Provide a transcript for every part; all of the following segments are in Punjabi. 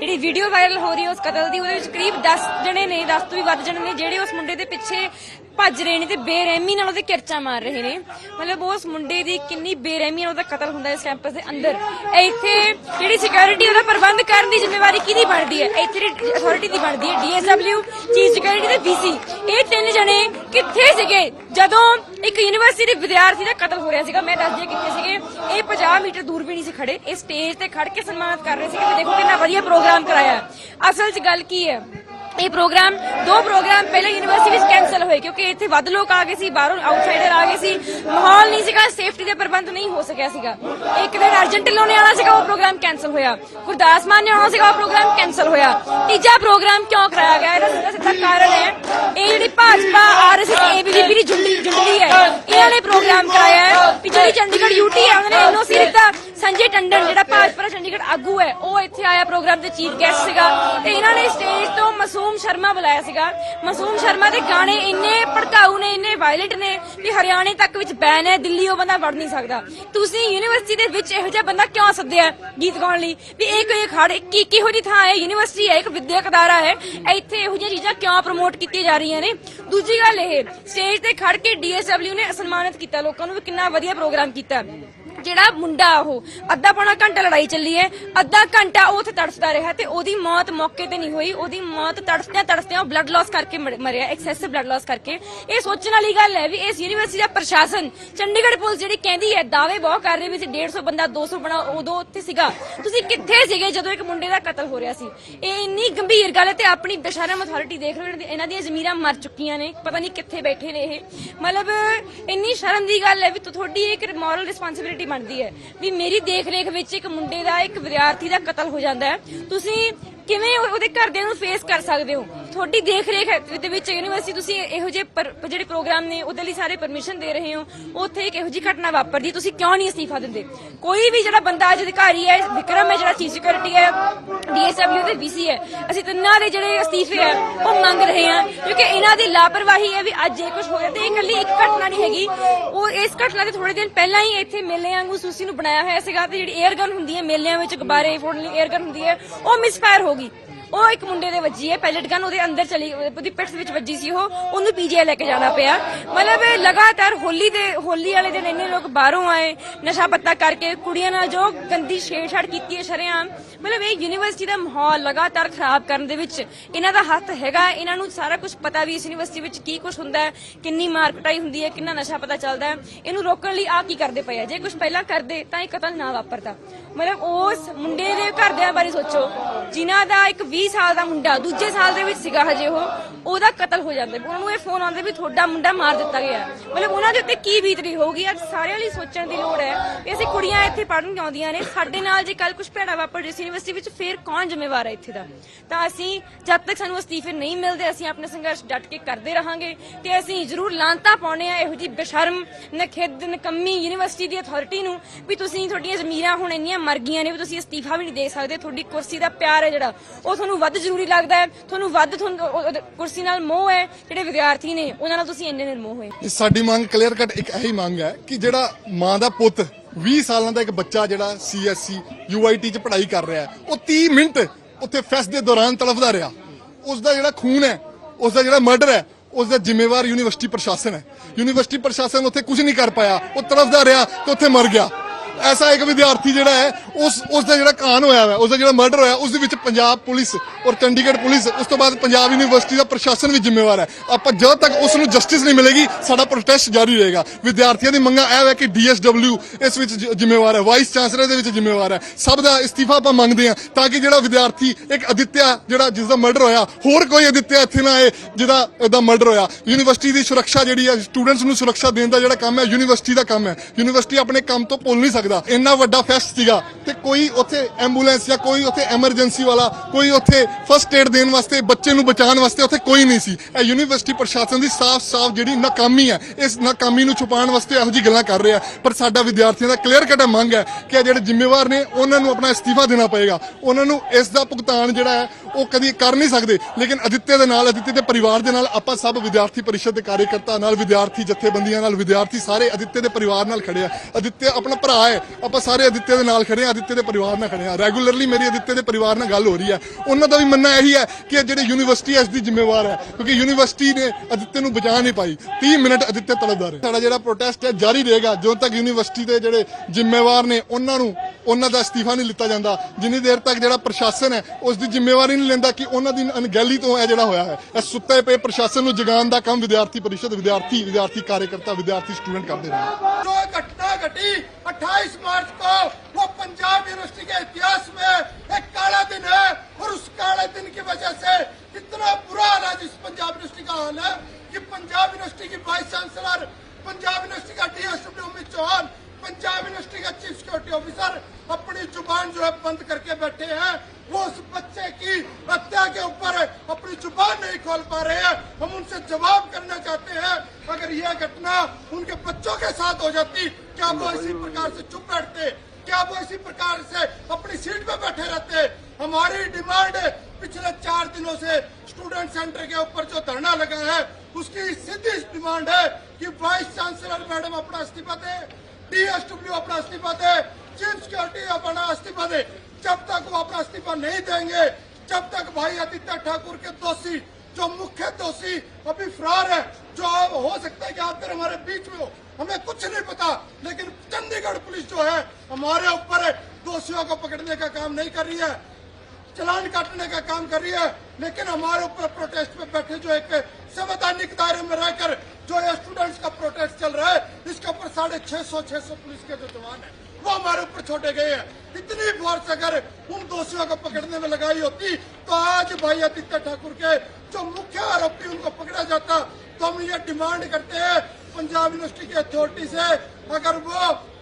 ਜਿਹੜੀ ਵੀਡੀਓ ਵਾਇਰਲ ਹੋ ਰਹੀ ਹੈ, ਉਸ ਕਤਲ ਦੀ, ਉਹਦੇ ਵਿੱਚ ਕਰੀਬ 10 ਜਣੇ ਨੇ 10 ਤੋਂ ਵੀ ਵੱਧ ਜਣੇ ਨੇ, ਜਿਹੜੇ ਉਸ ਮੁੰਡੇ ਦੇ ਪਿੱਛੇ ਭੱਜ ਰਹੇ ਨੇ ਤੇ ਬੇਰਹਿਮੀ ਨਾਲ ਉਹਦੇ ਕਿਰਚਾਂ ਮਾਰ ਰਹੇ ਨੇ। ਮਤਲਬ ਉਸ ਮੁੰਡੇ ਦੀ ਕਿੰਨੀ ਬੇਰਹਿਮੀ ਨਾਲ ਉਹਦਾ ਕਤਲ ਹੁੰਦਾ ਇਸ ਕੈਂਪਸ ਦੇ ਅੰਦਰ। ਇਹ ਇੱਥੇ ਜਿਹੜੀ ਸਿਕਿਉਰਿਟੀ ਉਹਦਾ ਪ੍ਰਬੰਧ ਕਰਨ ਦੀ ਜ਼ਿੰਮੇਵਾਰੀ ਕਿਹਦੀ ਬਣਦੀ ਹੈ? ਇੱਥੇ ਦੀ ਅਥਾਰਟੀ ਦੀ ਬਣਦੀ ਹੈ? ਡੀਐਸਡਬਲਿਊ ਚੀਫ ਸਿਕਿਉਰਿਟੀ ਤੇ ਵੀਸੀ ਇਹ ਤਿੰਨ ਜਣੇ ਕਿੱਥੇ ਸੀਗੇ? ਜਦੋਂ ਇੱਕ ਯੂਨੀਵਰਸਿਟੀ ਦੇ ਵਿਦਿਆਰਥੀ ਦਾ ਕਤਲ ਹੋ ਰਿਹਾ ਸੀਗਾ, ਮੈਂ ਦੱਸਦੀ ਹਾਂ ਕਿੱਥੇ ਸੀਗੇ। ਇਹ 50 ਮੀਟਰ ਦੂਰ ਵੀ ਨਹੀਂ ਸੀ ਖੜੇ ਇਹ ਸਟੇਜ ਤੇ ਖੜ ਕੇ ਸਨਮਾਨਿਤ ਕਰ ਰਹੇ ਸੀ ਵੀ ਦੇਖੋ ਕਿੰਨਾ ਵਧੀਆ ਪ੍ਰੋਗਰਾਮ ਕਰਾਇਆ। ਅਸਲ 'ਚ ਗੱਲ ਕੀ ਹੈ? ਇਹ ਪ੍ਰੋਗਰਾਮ, ਦੋ ਪ੍ਰੋਗਰਾਮ ਪਹਿਲਾਂ ਯੂਨੀਵਰਸਿਟੀ ਵਿੱਚ ਕੈਨਸਲ ਹੋਏ, ਕਿਉਂਕਿ ਇੱਥੇ ਵੱਧ ਲੋਕ ਆ ਗਏ ਸੀ, ਬਾਹਰੋਂ ਆਊਟਸਾਈਡਰ ਆ ਗਏ ਸੀ। ਮਾਹੌਲ ਨਹੀਂ ਸੀਗਾ ਸੇਫਟੀ ਦੇ ਪ੍ਰਬੰਧ ਨਹੀਂ ਹੋ ਸਕਿਆ ਸੀਗਾ। ਇੱਕ ਦਿਨ ਅਰਜਨ ਢਿੱਲੋਂ ਨੇ ਆਉਣਾ ਸੀਗਾ, ਉਹ ਪ੍ਰੋਗਰਾਮ ਕੈਨਸਲ ਹੋਇਆ। ਗੁਰਦਾਸ ਮਾਨ ਨੇ ਆਉਣਾ ਸੀਗਾ, ਉਹ ਪ੍ਰੋਗਰਾਮ ਕੈਨਸਲ ਹੋਇਆ। ਤੀਜਾ ਪ੍ਰੋਗਰਾਮ ਕਿਉਂ ਕਰਾਇਆ ਗਿਆ? ਇਹਦਾ ਸਿੱਧਾ ਸਿੱਧਾ ਕਾਰਨ ਹੈ, ਇਹ ਜਿਹੜੀ ਭਾਜਪਾ ਆਰਐਸਐਸ ਏਬੀਵੀਪੀ ਦੀ ਜੁੰਡੀ ਜੁੰਡਲੀ ਹੈ। ਇਹਨਾਂ ਨੇ ਪ੍ਰੋਗਰਾਮ ਕਰਾਇਆ ਹੈ। ਵੀ ਜਿਹੜੀ ਚੰਡੀਗੜ੍ਹ ਯੂਟੀ ਹੈ, ਉਹਨਾਂ ਨੇ ਐਨਓਸੀ ਦਿੱਤਾ ਸੰਜੇ ਟੰਡਨ, ਜਿਹੜਾ ਭਾਜਪਾ ਦਾ ਚੰਡੀਗੜ੍ਹ ਆਗੂ ਹੈ, ਉਹ ਇੱਥੇ ਆਇਆ ਪ੍ਰੋਗਰਾਮ ਤੇ ਚੀਫ ਗੈਸਟ ਸੀਗਾ। ਤੇ ਇਹਨਾਂ ਨੇ ਸਟੇਜ ਤੋਂ ਮਾਸੂਮ ਸ਼ਰਮਾ ਬੁਲਾਇਆ ਸੀਗਾ। ਮਾਸੂਮ ਸ਼ਰਮਾ ਦੇ ਗਾਣੇ ਇੰਨੇ ਭੜਕਾਊ ਨੇ, ਇੰਨੇ ਵਾਇਲੈਂਟ ਨੇ ਵੀ ਹਰਿਆਣੇ ਤੱਕ ਵਿੱਚ ਬੈਨ ਹੈ, ਦਿੱਲੀ ਉਹ ਬੰਦਾ ਵੜ ਨਹੀਂ ਸਕਦਾ। ਤੁਸੀਂ ਯੂਨੀਵਰਸਿਟੀ ਦੇ ਵਿੱਚ ਇਹੋ ਜਿਹਾ ਬੰਦਾ ਕਿਉਂ ਸੱਦਿਆ ਗੀਤ ਗਾਉਣ ਲਈ? ਵੀ ਇਹ ਕੋਈ ਖੜ ਕੀ ਕਿਹੋ ਜਿਹੀ ਥਾਂ ਹੈ? ਯੂਨੀਵਰਸਿਟੀ ਹੈ, ਇੱਕ ਵਿਦਿਅਕ ਅਦਾਰਾ ਹੈ। ਇੱਥੇ ਇਹੋ ਜਿਹੀਆਂ ਚੀਜ਼ਾਂ ਕਿਉਂ ਪ੍ਰਮੋਟ ਕੀਤੀਆਂ ਜਾ ਰਹੀਆਂ ਨੇ? ਦੂਜੀ ਗੱਲ ਇਹ ਸਟੇਜ ਤੇ ਖੜ ਕੇ ਡੀਐਸਡਬਲਿਊ ਨੇ ਸਨਮਾਨਿਤ ਕੀਤਾ। ਲੋਕਾਂ ਨੂੰ ਵੀ ਕਿੰਨਾ ਵਧੀਆ ਪ੍ਰੋਗਰਾਮ ਕੀਤਾ। ਜਿਹੜਾ ਮੁੰਡਾ ਉਹ, ਅੱਧਾ ਪੌਣਾ ਘੰਟਾ ਲੜਾਈ ਚੱਲੀ ਹੈ, ਅੱਧਾ ਘੰਟਾ ਉਹ ਉੱਥੇ ਤੜਫਦਾ ਰਿਹਾ ਤੇ ਉਹਦੀ ਮੌਤ ਮੌਕੇ ਤੇ ਨਹੀਂ ਹੋਈ, ਉਹਦੀ ਮੌਤ ਤੜਫਦਿਆਂ ਤੜਫਦਿਆਂ ਬਲੱਡ ਲਾਸ ਕਰਕੇ ਮਰ- ਮਰਿਆ ਐਕਸੈਸਿਵ ਬਲੱਡ ਲਾਸ ਕਰਕੇ। ਇਹ ਸੋਚਣ ਵਾਲੀ ਗੱਲ ਹੈ ਵੀ ਇਸ ਯੂਨੀਵਰਸਿਟੀ ਦਾ ਪ੍ਰਸ਼ਾਸਨ ਚੰਡੀਗੜ੍ਹ ਪੁਲਿਸ ਜਿਹੜੀ ਕਹਿੰਦੀ ਹੈ, ਦਾਅਵੇ ਬਹੁਤ ਕਰ ਰਹੀ ਵੀ ਸੀ 150 ਬੰਦਾ 200 ਬਣਾ, ਉਦੋਂ ਉੱਥੇ ਸੀਗਾ। ਤੁਸੀਂ ਕਿੱਥੇ ਸੀਗੇ ਜਦੋਂ ਇੱਕ ਮੁੰਡੇ ਦਾ ਕਤਲ ਹੋ ਰਿਹਾ ਸੀ? ਇਹ ਇੰਨੀ ਗੰਭੀਰ ਗੱਲ ਹੈ ਤੇ ਆਪਣੀ ਬਸ਼ਰਮ ਅਥਾਰਟੀ ਦੇਖ ਲਓ ਇਹਨਾਂ ਦੀ- ਇਹਨਾਂ ਦੀਆਂ ਜ਼ਮੀਰਾਂ ਮਰ ਚੁੱਕੀਆਂ ਨੇ, ਪਤਾ ਨਹੀਂ ਕਿੱਥੇ ਬੈਠੇ ਨੇ ਇਹ। ਮਤਲਬ, ਇੰਨੀ ਸ਼ਰਮ ਦੀ ਗੱਲ ਹੈ ਵੀ ਤੁ- ਤੁਹਾਡੀ ਇੱਕ ਮੋਰਲ ਰਿਸਪਾਂਸਿਬਿਲਿਟੀ ਬਣਦੀ ਹੈ। ਵੀ ਮੇਰੀ ਦੇਖ ਰੇਖ ਵਿੱਚ ਇੱਕ ਮੁੰਡੇ ਦਾ, ਇੱਕ ਵਿਦਿਆਰਥੀ ਦਾ ਕਤਲ ਹੋ ਜਾਂਦਾ ਹੈ। ਤੁਸੀਂ ਕਿਵੇਂ ਉਹਦੇ ਘਰਦਿਆਂ ਨੂੰ ਫੇਸ ਕਰ ਸਕਦੇ ਹੋ? ਤੁਹਾਡੀ ਦੇਖ ਰੇਖ ਦੇ ਵਿੱਚ ਯੂਨੀਵਰਸਿਟੀ, ਤੁਸੀਂ ਇਹੋ ਜਿਹੇ ਪਰ- ਜਿਹੜੇ ਪ੍ਰੋਗਰਾਮ ਨੇ, ਉਹਦੇ ਲਈ ਸਾਰੇ ਪਰਮਿਸ਼ਨ ਦੇ ਰਹੇ ਹੋ। ਉੱਥੇ ਇੱਕ ਇਹੋ ਜਿਹੀ ਘਟਨਾ ਵਾਪਰਦੀ, ਤੁਸੀਂ ਕਿਉਂ ਨਹੀਂ ਅਸਤੀਫਾ ਦਿੰਦੇ? ਕੋਈ ਵੀ ਜਿਹੜਾ ਬੰਦਾ ਅੱਜ ਅਧਿਕਾਰੀ ਹੈ, ਵਿਕਰਮ ਹੈ, ਜਿਹੜਾ ਚੀਫ ਸਿਕਿਉਰਿਟੀ ਹੈ ਡੀਐਸਡਬਲਿਊ ਤੇ ਵੀਸੀ ਹੈ, ਅਸੀਂ ਤਿੰਨਾਂ ਦੇ ਜਿਹੜੇ ਅਸਤੀਫੇ ਆ ਉਹ ਮੰਗ ਰਹੇ ਹਾਂ, ਕਿਉਂਕਿ ਇਹਨਾਂ ਦੀ ਲਾਪਰਵਾਹੀ ਹੈ ਵੀ ਅੱਜ ਇਹ ਕੁਝ ਹੋਇਆ ਤੇ ਇਹ ਇਕੱਲੀ ਇੱਕ ਘਟਨਾ ਨਹੀਂ ਹੈਗੀ। ਉਹ ਇਸ ਘਟਨਾ ਦੇ ਥੋੜੇ ਦਿਨ ਪਹਿਲਾਂ ਹੀ ਇੱਥੇ ਮੇਲੇ ਵਾਂਗੂ ਸੂਸੀ ਨੂੰ ਬਣਾਇਆ ਹੋਇਆ ਸੀਗਾ ਤੇ ਜਿਹੜੀ 에ਅਰ ਗਨ ਹੁੰਦੀ ਹੈ, ਮੇਲਿਆਂ ਵਿੱਚ ਗੁਬਾਰੇ ਫੋੜਨ ਲਈ 에ਅਰ ਗਨ ਹੁੰਦੀ ਹੈ, ਉਹ ਮਿਸਫਾਇਰ ਹੋ ਗਈ। ਉਹ ਇੱਕ ਮੁੰਡੇ ਦੇ ਵੱਜੀ ਹੈ ਪੈਲਟ ਗਨ ਉਹਦੇ ਅੰਦਰ ਚਲੀ, ਉਹਦੀ ਪਿੱਠ ਵਿੱਚ ਵੱਜੀ ਸੀ ਉਹ, ਉਹਨੂੰ ਪੀਜੀਆਈ ਲੈ ਕੇ ਜਾਣਾ ਪਿਆ। ਮਤਲਬ ਇਹ ਲਗਾਤਾਰ ਹੋਲੀ ਦੇ, ਹੋਲੀ ਵਾਲੇ ਦਿਨ ਇੰਨੇ ਲੋਕ ਬਾਹਰੋਂ ਆਏ, ਨਸ਼ਾ ਪੱਤਾ ਕਰਕੇ ਕੁੜੀਆਂ ਨਾਲ ਜੋ ਗੰਦੀ ਛੇੜਛਾੜ ਕੀਤੀ ਹੈ ਸ਼ਰੇਆਮ, ਮਤਲਬ ਇਹ ਯੂਨੀਵਰਸਿਟੀ ਦਾ ਮਾਹੌਲ ਲਗਾਤਾਰ ਖਰਾਬ ਕਰਨ ਦੇ ਵਿੱਚ ਇਹਨਾਂ ਦਾ ਹੱਥ ਹੈਗਾ। ਇਹਨਾਂ ਨੂੰ ਸਾਰਾ ਕੁਝ ਪਤਾ ਵੀ ਇਸ ਯੂਨੀਵਰਸਿਟੀ ਵਿੱਚ ਕੀ ਕੁਝ ਹੁੰਦਾ ਹੈ, ਕਿੰਨੀ ਮਾਰ ਕੁਟਾਈ ਹੁੰਦੀ ਹੈ, ਕਿੰਨਾ ਨਸ਼ਾ ਪਤਾ ਚੱਲਦਾ ਹੈ। ਇਹਨੂੰ ਰੋਕਣ ਲਈ ਆ ਕੀ ਕਰਦੇ ਪਏ ਆ? ਜੇ ਕੁਝ ਪਹਿਲਾਂ ਕਰਦੇ, ਤਾਂ ਇਹ ਕਤਲ ਨਾ ਵਾਪਰਦਾ। ਮਤਲਬ ਉਸ ਮੁੰਡੇ ਦੇ ਘਰਦਿਆਂ ਬਾਰੇ ਸੋਚੋ, ਜਿਨ੍ਹਾਂ ਦਾ ਇੱਕ 20 ਸਾਲ ਦਾ ਮੁੰਡਾ, ਦੂਜੇ ਸਾਲ ਦੇ ਵਿੱਚ ਸੀਗਾ ਹਜੇ ਉਹ, ਉਹਦਾ ਕਤਲ ਹੋ ਜਾਂਦਾ। ਉਹਨਾਂ ਨੂੰ ਇਹ ਫੋਨ ਆਉਂਦਾ ਵੀ ਤੁਹਾਡਾ ਮੁੰਡਾ ਮਾਰ ਦਿੱਤਾ ਗਿਆ ਮਤਲਬ ਉਹਨਾਂ ਦੇ ਉੱਤੇ ਕੀ ਬੀਤਰੀ ਹੋਊਗੀ? ਅੱਜ ਸਾਰਿਆਂ ਲਈ ਸੋਚਣ ਦੀ ਲੋੜ ਹੈ ਵੀ ਅਸੀਂ ਕੁੜੀਆਂ ਇੱਥੇ ਪੜ੍ਹਨ ਆਉਂਦੀਆਂ ਨੇ। ਸਾਡੇ ਨਾਲ ਜੇ ਕੱਲ ਕੁਝ ਭੈੜਾ ਵਾਪਰ ਜੇ ਯੂਨੀਵਰਸਿਟੀ ਵਿੱਚ ਫੇਰ ਕੌਣ ਜ਼ਿੰਮੇਵਾਰ ਹੈ ਇੱਥੇ ਦਾ? ਤਾਂ ਅਸੀਂ ਜਦ ਤੱਕ ਸਾਨੂੰ ਅਸਤੀਫੇ ਨਹੀਂ ਮਿਲਦੇ, ਅਸੀਂ ਆਪਣਾ ਸੰਘਰਸ਼ ਡਟ ਕੇ ਕਰਦੇ ਰਹਾਂਗੇ ਤੇ ਅਸੀਂ ਜ਼ਰੂਰ ਲਾਂਤਾ ਪਾਉਣੇ ਆ ਇਹੋ ਜੀ ਬੇਸ਼ਰਮ, ਨਖਿੱਧ, ਨਕੰਮੀ ਯੂਨੀਵਰਸਿਟੀ ਦੀ ਅਥਾਰਟੀ ਨੂੰ ਵੀ ਤੁਸੀਂ ਤੁਹਾਡੀਆਂ ਜ਼ਮੀਰਾਂ ਹੁਣ ਇੰਨੀਆਂ ਮਰ ਗਈਆਂ ਨੇ ਵੀ ਤੁਸੀਂ ਅਸਤੀਫਾ ਵੀ ਨਹੀਂ ਦੇ ਸਕਦੇ। ਤੁਹਾਡੀ ਕੁਰਸੀ ਦਾ ਪਿਆਰ ਹੈ ਜਿਹੜਾ, ਉਹ ਤੁਹਾਨੂੰ ਵੱਧ ਜ਼ਰੂਰੀ ਲੱਗਦਾ ਹੈ, ਤੁਹਾਨੂੰ ਵੱਧ ਤੁਹਾਨੂੰ ਉਹ- ਉਹ- ਕੁਰਸੀ ਨਾਲ ਮੋਹ ਹੈ, ਜਿਹੜੇ ਵਿਦਿਆਰਥੀ ਨੇ, ਉਹਨਾਂ ਨਾਲ ਤੁਸੀਂ ਇੰਨੇ ਨਿਰਮੋਹ ਹੋਏ। ਇਹ ਸਾਡੀ ਮੰਗ ਕਲੀਅਰ ਕੱਟ ਇੱਕ ਇਹੀ ਮੰਗ ਹੈ ਕਿ ਜਿਹੜਾ ਮਾਂ ਦਾ ਪੁੱਤ 20 ਸਾਲਾਂ ਦਾ ਇੱਕ ਬੱਚਾ ਜਿਹੜਾ ਸੀਐਸਸੀ ਯੂਆਈਟੀ ਚ ਪੜ੍ਹਾਈ ਕਰ ਰਿਹਾ ਹੈ, ਉਹ 30 ਮਿੰਟ ਉੱਥੇ ਫੈਸਟ ਦੇ ਦੌਰਾਨ ਤੜਫਦਾ ਰਿਹਾ। ਉਸ ਦਾ ਜਿਹੜਾ ਖੂਨ ਹੈ ਉਸ ਦਾ ਜਿਹੜਾ ਮਰਡਰ ਹੈ ਉਸ ਦਾ ਜ਼ਿੰਮੇਵਾਰ ਯੂਨੀਵਰਸਿਟੀ ਪ੍ਰਸ਼ਾਸਨ ਹੈ। ਯੂਨੀਵਰਸਿਟੀ ਪ੍ਰਸ਼ਾਸਨ ਉੱਥੇ ਕੁਝ ਨਹੀਂ ਕਰ ਪਾਇਆ, ਉਹ ਤੜਫਦਾ ਰਿਹਾ ਤੇ ਉੱਥੇ ਮਰ ਗਿਆ। ਐਸਾ ਇੱਕ ਵਿਦਿਆਰਥੀ ਜਿਹੜਾ ਹੈ, ਉਸ ਉਸ ਦਾ ਜਿਹੜਾ ਕਾਨ ਹੋਇਆ ਹੈ ਉਸ ਦਾ ਜਿਹੜਾ ਮਰਡਰ ਹੋਇਆ, ਉਸ ਦੇ ਵਿੱਚ ਪੰਜਾਬ ਪੁਲਿਸ ਔਰ ਚੰਡੀਗੜ੍ਹ ਪੁਲਿਸ, ਉਸ ਤੋਂ ਬਾਅਦ ਪੰਜਾਬ ਯੂਨੀਵਰਸਿਟੀ ਦਾ ਪ੍ਰਸ਼ਾਸਨ ਵੀ ਜ਼ਿੰਮੇਵਾਰ ਹੈ। ਆਪਾਂ ਜਦ ਤੱਕ ਉਸ ਨੂੰ ਜਸਟਿਸ ਨਹੀਂ ਮਿਲੇਗੀ, ਸਾਡਾ ਪ੍ਰੋਟੈਸਟ ਜਾਰੀ ਰਹੇਗਾ। ਵਿਦਿਆਰਥੀਆਂ ਦੀ ਮੰਗਾਂ ਇਹ ਹੈ ਕਿ ਡੀਐਸਡਬਲਿਊ ਇਸ ਵਿੱਚ ਜ਼ਿੰਮੇਵਾਰ ਹੈ ਵਾਈਸ ਚਾਂਸਲਰ ਦੇ ਵਿੱਚ ਜ਼ਿੰਮੇਵਾਰ ਹੈ। ਸਭ ਦਾ ਇਸਤੀਫਾ ਆਪਾਂ ਮੰਗਦੇ ਹਾਂ, ਤਾਂ ਕਿ ਜਿਹੜਾ ਵਿਦਿਆਰਥੀ, ਇੱਕ ਅਦਿੱਤਿਆ ਜਿਹੜਾ ਜਿਸ ਦਾ ਮਰਡਰ ਹੋਇਆ, ਹੋਰ ਕੋਈ ਅਦਿੱਤਿਆ ਇੱਥੇ ਨਾ ਆਏ, ਜਿਹਦਾ ਇਹਦਾ ਮਰਡਰ ਹੋਇਆ। ਯੂਨੀਵਰਸਿਟੀ ਦੀ ਸੁਰੱਖਿਆ ਜਿਹੜੀ ਹੈ ਸਟੂਡੈਂਟਸ ਨੂੰ ਸੁਰੱਖਿਆ ਦੇਣ ਦਾ ਜਿਹੜਾ ਕੰਮ ਹੈ ਯੂਨੀਵਰਸਿਟੀ ਦਾ ਕੰਮ ਹੈ। ਯੂਨੀਵਰਸਿਟੀ ਆਪਣੇ ਕੰਮ ਤੋਂ ਭੁੱਲ ਨਹੀਂ ਸਕਦੀ। ਇੰਨਾ ਵੱਡਾ ਫੈਸਟ ਸੀਗਾ ਤੇ ਕੋਈ ਉੱਥੇ ਐਂਬੂਲੈਂਸ ਜਾਂ ਕੋਈ ਉੱਥੇ ਐਮਰਜੈਂਸੀ ਵਾਲਾ, ਕੋਈ ਉੱਥੇ ਫਸਟ ਏਡ ਦੇਣ ਵਾਸਤੇ, ਬੱਚੇ ਨੂੰ ਬਚਾਉਣ ਵਾਸਤੇ ਉੱਥੇ ਕੋਈ ਨਹੀਂ ਸੀ। ਇਹ ਯੂਨੀਵਰਸਿਟੀ ਪ੍ਰਸ਼ਾਸਨ ਦੀ ਸਾਫ਼-ਸਾਫ਼ ਜਿਹੜੀ ਨਾਕਾਮੀ ਹੈ, ਇਸ ਨਾਕਾਮੀ ਨੂੰ ਛੁਪਾਉਣ ਵਾਸਤੇ ਇਹੋ ਜਿਹੀ ਗੱਲਾਂ ਕਰ ਰਿਹਾ ਪਰ ਸਾਡਾ ਵਿਦਿਆਰਥੀਆਂ ਦਾ ਕਲੀਅਰ ਕੱਟ ਮੰਗ ਹੈ ਕਿ ਇਹ ਜਿਹੜੇ ਜ਼ਿੰਮੇਵਾਰ ਨੇ, ਉਹਨਾਂ ਨੂੰ ਆਪਣਾ ਅਸਤੀਫਾ ਦੇਣਾ ਪਏਗਾ। ਉਹਨਾਂ ਨੂੰ ਇਸ ਦਾ ਭੁਗਤਾਨ ਜਿਹੜਾ ਹੈ, ਉਹ ਕਦੀ ਕਰ ਨਹੀਂ ਸਕਦੇ। ਲੇਕਿਨ ਅਦਿੱਤੇ ਦੇ ਨਾਲ, ਅਦਿੱਤੇ ਦੇ ਪਰਿਵਾਰ ਦੇ ਨਾਲ ਆਪਾਂ ਸਭ ਵਿਦਿਆਰਥੀ ਪਰਿਸ਼ਦ ਦੇ ਕਾਰਜਕਰਤਾ ਨਾਲ, ਵਿਦਿਆਰਥੀ ਜਥੇਬੰਦੀਆਂ ਨਾਲ, ਵਿਦਿਆਰਥੀ ਸਾਰੇ ਅਦਿੱਤੇ ਦੇ ਪਰਿਵਾਰ ਨਾਲ ਖੜੇ ਆ। ਅਦਿੱਤੇ ਆਪਣਾ ਭਰਾ ਹੈ ਆਪਾਂ ਸਾਰੇ ਅਦਿੱਤੇ ਦੇ ਨਾਲ ਖੜੇ ਆ ਅਦਿੱਤੇ ਦੇ ਪਰਿਵਾਰ ਨਾਲ ਖੜੇ ਆ ਰੈਗੂਲਰਲੀ ਮੇਰੀ ਅਦਿੱਤੇ ਦੇ ਪਰਿਵਾਰ ਨਾਲ ਗੱਲ ਹੋ ਰਹੀ ਹੈ। ਉਹਨਾਂ ਦਾ ਵੀ ਮੰਨਣਾ ਇਹੀ ਹੈ ਕਿ ਜਿਹੜੇ ਯੂਨੀਵਰਸਿਟੀ ਇਸ ਦੀ ਜ਼ਿੰਮੇਵਾਰ ਹੈ, ਕਿਉਂਕਿ ਯੂਨੀਵਰਸਿਟੀ ਨੇ ਅਦਿੱਤੇ ਨੂੰ ਬਚਾ ਨਹੀਂ ਪਾਈ। 30 ਮਿੰਟ ਅਦਿੱਤੇ ਤੜਫਦਾ ਰਿਹਾ ਸਾਡਾ ਜਿਹੜਾ ਪ੍ਰੋਟੈਸਟ ਹੈ, ਜਾਰੀ ਰਹੇਗਾ। ਜਦੋਂ ਤੱਕ ਯੂਨੀਵਰਸਿਟੀ ਦੇ ਜਿਹੜੇ ਜ਼ਿੰਮੇਵਾਰ ਨੇ, ਉਹਨਾਂ ਨੂੰ ਉਹਨਾਂ ਦਾ ਅਸਤੀਫਾ ਨਹੀਂ ਲਿੱਤਾ ਜਾਂਦਾ। ਜਿੰਨੀ ਦੇਰ ਤੱਕ ਜਿਹੜਾ ਪ੍ਰਸ਼ਾਸਨ ਹੈ, ਉਸ ਦੀ ਜ਼ਿੰਮੇਵਾਰੀ ਨਹੀਂ ਲੈਂਦਾ ਕਿ ਉਹਨਾਂ ਦੀ ਅਣਗਹਿਲੀ ਤੋਂ ਇਹ ਜਿਹੜਾ ਹੋਇਆ ਹੈ। ਇਹ ਸੁੱਤੇ ਪਏ ਪ੍ਰਸ਼ਾਸਨ ਨੂੰ ਜਗਾਉਣ ਦਾ ਕੰਮ ਵਿਦਿਆਰਥੀ ਪਰਿਸ਼ਦ, ਵਿਦਿਆਰਥੀ ਵਿਦਿਆਰਥੀ ਕਾਰਜਕਰਤਾ, ਵਿਦਿਆਰਥੀ ਸਟੂਡੈਂਟ ਕਰਦੇ ਨੇ। घटी। 28 मार्च को वो पंजाब यूनिवर्सिटी के इतिहास में एक काला दिन है और उस काले दिन की वजह से इतना बुरा हाल है इस पंजाब यूनिवर्सिटी का हाल है कि पंजाब यूनिवर्सिटी की वाइस चांसलर, पंजाब यूनिवर्सिटी का डीएसडब्ल्यू अमित चौहान पंजाब यूनिवर्सिटी का चीफ सिक्योरिटी ऑफिसर अपनी ज़ुबान जो है बंद करके बैठे हैं। वो उस बच्चे की हत्या के ऊपर अपनी ज़ुबान नहीं खोल पा रहे हैं। हम उनसे जवाब करना चाहते हैं। अगर यह घटना उनके बच्चों के साथ हो जाती, क्या वो इसी प्रकार से चुप बैठते? क्या वो इसी प्रकार से अपनी सीट पे बैठे रहते? हमारी डिमांड पिछले चार दिनों से स्टूडेंट सेंटर के ऊपर जो धरना लगा है, उसकी सीधी डिमांड है कि वाइस चांसलर मैडम अपना इस्तीफा दे। डीएसडब्ल्यू अपना इस्तीफा दे चीफ सिक्योरिटी अपना इस्तीफा दे। जब तक वो अपना इस्तीफा नहीं देंगे, जब तक भाई आदित्य ठाकुर के दोषी, जो मुख्य दोषी अभी फरार है, जो हो सकता है कि आप फिर हमारे बीच में हो, हमें कुछ नहीं पता। लेकिन चंडीगढ़ पुलिस जो है, हमारे ऊपर दोषियों को पकड़ने का काम नहीं कर रही है, चलान काटने का काम कर रही है, लेकिन हमारे ऊपर प्रोटेस्ट में बैठे जो एक संवैधानिक दायरे में रहकर, जो ये स्टूडेंट्स का प्रोटेस्ट चल रहा है इसके ऊपर साढ़े छह सौ छह सौ पुलिस के जो जवान है, वो हमारे ऊपर छोड़े गए हैं। इतनी फोर्स अगर उन दोषियों को पकड़ने में लगाई होती तो आज भाई आदित्य ठाकुर के जो मुख्य आरोपी उनको पकड़ा जाता तो हम ये डिमांड करते हैं, पंजाब यूनिवर्सिटी की अथॉरिटी से, अगर वो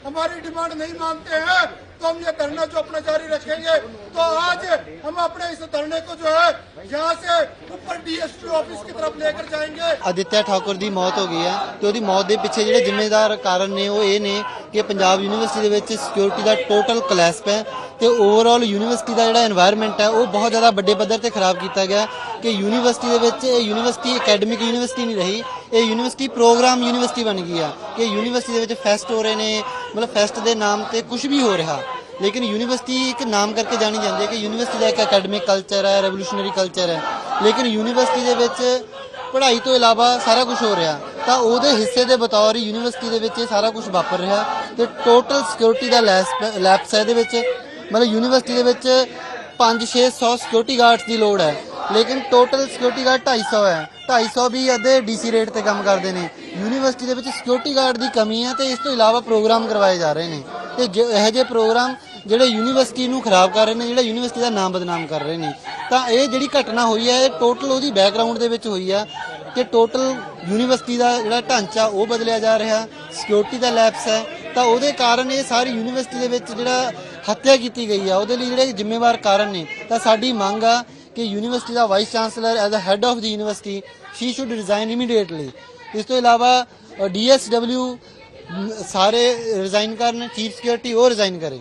हमारी डिमांड नहीं मानते हैं तो हम ये धरना जो अपना जारी रखेंगे तो आज हम अपने इस धरने को जो है यहाँ से ਉੱਪਰ ਡੀਐਸਪੀ ਆਫਿਸ ਦੀ ਤਰਫ ਲੈ ਕੇ ਜਾਣਗੇ ਅਦਿੱਤਿਆ ਠਾਕੁਰ ਦੀ ਮੌਤ ਹੋ ਗਈ ਹੈ ਤੇ ਉਹਦੀ ਮੌਤ ਦੇ ਪਿੱਛੇ ਜਿਹੜੇ ਜ਼ਿੰਮੇਦਾਰ ਕਾਰਨ ਨੇ, ਉਹ ਇਹ ਨੇ ਕਿ ਪੰਜਾਬ ਯੂਨੀਵਰਸਿਟੀ ਦੇ ਵਿੱਚ ਸਿਕਿਉਰਿਟੀ ਦਾ ਟੋਟਲ ਕਲੈਸਪ ਹੈ ਤੇ ਓਵਰਆਲ ਯੂਨੀਵਰਸਿਟੀ ਦਾ ਜਿਹੜਾ এনवायरमेंट ਹੈ, ਉਹ ਬਹੁਤ ਜ਼ਿਆਦਾ ਵੱਡੇ ਪੱਧਰ ਤੇ ਖਰਾਬ ਕੀਤਾ ਗਿਆ ਕਿ ਯੂਨੀਵਰਸਿਟੀ ਦੇ ਵਿੱਚ ਯੂਨੀਵਰਸਿਟੀ ਅਕੈਡਮਿਕ ਯੂਨੀਵਰਸਿਟੀ ਨਹੀਂ ਰਹੀ, ਇਹ ਯੂਨੀਵਰਸਿਟੀ ਪ੍ਰੋਗਰਾਮ ਯੂਨੀਵਰਸਿਟੀ ਬਣ ਗਈ ਆ ਕਿ ਯੂਨੀਵਰਸਿਟੀ ਦੇ ਵਿੱਚ ਫੈਸਟ ਹੋ ਰਹੇ ਨੇ, ਮਤਲਬ ਫੈਸਟ ਦੇ ਨਾਮ ਤੇ ਕੁਝ ਵੀ ਹੋ ਰਿਹਾ। ਲੇਕਿਨ ਯੂਨੀਵਰਸਿਟੀ ਇੱਕ ਨਾਮ ਕਰਕੇ ਜਾਣੀ ਜਾਂਦੀ ਹੈ ਕਿ ਯੂਨੀਵਰਸਿਟੀ ਦਾ ਇੱਕ ਅਕੈਡਮਿਕ ਕਲਚਰ ਹੈ ਰੈਵੋਲੂਸ਼ਨਰੀ ਕਲਚਰ ਹੈ। ਲੇਕਿਨ ਯੂਨੀਵਰਸਿਟੀ ਦੇ ਵਿੱਚ ਪੜ੍ਹਾਈ ਤੋਂ ਇਲਾਵਾ ਸਾਰਾ ਕੁਝ ਹੋ ਰਿਹਾ। ਤਾਂ ਉਹਦੇ ਹਿੱਸੇ ਦੇ ਬਤੌਰ ਹੀ ਯੂਨੀਵਰਸਿਟੀ ਦੇ ਵਿੱਚ ਇਹ ਸਾਰਾ ਕੁਝ ਵਾਪਰ ਰਿਹਾ ਤੇ ਟੋਟਲ ਸਿਕਿਉਰਿਟੀ ਦਾ ਲੈਪਸ ਹੈ ਇਹਦੇ ਵਿੱਚ। ਮਤਲਬ ਯੂਨੀਵਰਸਿਟੀ ਦੇ ਵਿੱਚ 5-600 ਸਿਕਿਉਰਿਟੀ ਗਾਰਡਸ ਦੀ ਲੋੜ ਹੈ। ਲੇਕਿਨ ਟੋਟਲ ਸਿਕਿਉਰਿਟੀ ਗਾਰਡ 250 ਹੈ। 250 ਵੀ ਅੱਧੇ ਡੀਸੀ ਰੇਟ ਤੇ ਕੰਮ ਕਰਦੇ ਨੇ। ਯੂਨੀਵਰਸਿਟੀ ਦੇ ਵਿੱਚ ਸਿਕਿਉਰਿਟੀ ਗਾਰਡ ਦੀ ਕਮੀ ਹੈ ਤੇ ਇਸ ਤੋਂ ਇਲਾਵਾ ਪ੍ਰੋਗਰਾਮ ਕਰਵਾਏ ਜਾ ਰਹੇ ਨੇ। ਤੇ ਇਹੋ ਜਿਹੇ ਪ੍ਰੋਗਰਾਮ ਜਿਹੜੇ ਯੂਨੀਵਰਸਿਟੀ ਨੂੰ ਖਰਾਬ ਕਰ ਰਹੇ ਨੇ, ਜਿਹੜੇ ਯੂਨੀਵਰਸਿਟੀ ਦਾ ਨਾਮ ਬਦਨਾਮ ਕਰ ਰਹੇ ਨੇ, ਤਾਂ ਇਹ ਜਿਹੜੀ ਘਟਨਾ ਹੋਈ ਹੈ, ਇਹ ਟੋਟਲ ਉਹਦੀ ਬੈਕਗ੍ਰਾਉਂਡ ਦੇ ਵਿੱਚ ਹੋਈ ਆ ਕਿ ਟੋਟਲ ਯੂਨੀਵਰਸਿਟੀ ਦਾ ਜਿਹੜਾ ਢਾਂਚਾ ਉਹ ਬਦਲਿਆ ਜਾ ਰਿਹਾ ਸਿਕਿਉਰਿਟੀ ਦਾ ਲੈਪਸ ਹੈ, ਤਾਂ ਉਹਦੇ ਕਾਰਨ ਇਹ ਸਾਰੀ ਯੂਨੀਵਰਸਿਟੀ ਦੇ ਵਿੱਚ ਜਿਹੜਾ ਹੱਤਿਆ ਕੀਤੀ ਗਈ ਆ, ਉਹਦੇ ਲਈ ਜਿਹੜੇ ਜ਼ਿੰਮੇਵਾਰ ਕਾਰਨ ਨੇ, ਤਾਂ ਸਾਡੀ ਮੰਗ ਆ ਕਿ university the vice chancellor as a head of the university she should resign immediately ਇਸ ਤੋਂ ਇਲਾਵਾ ਡੀਐਸਡਬਲਿਊ ਸਾਰੇ ਰਿਜ਼ਾਈਨ ਕਰਨ ਚੀਫ ਸਿਕਿਉਰਿਟੀ ਉਹ ਰਿਜ਼ਾਈਨ ਕਰੇ।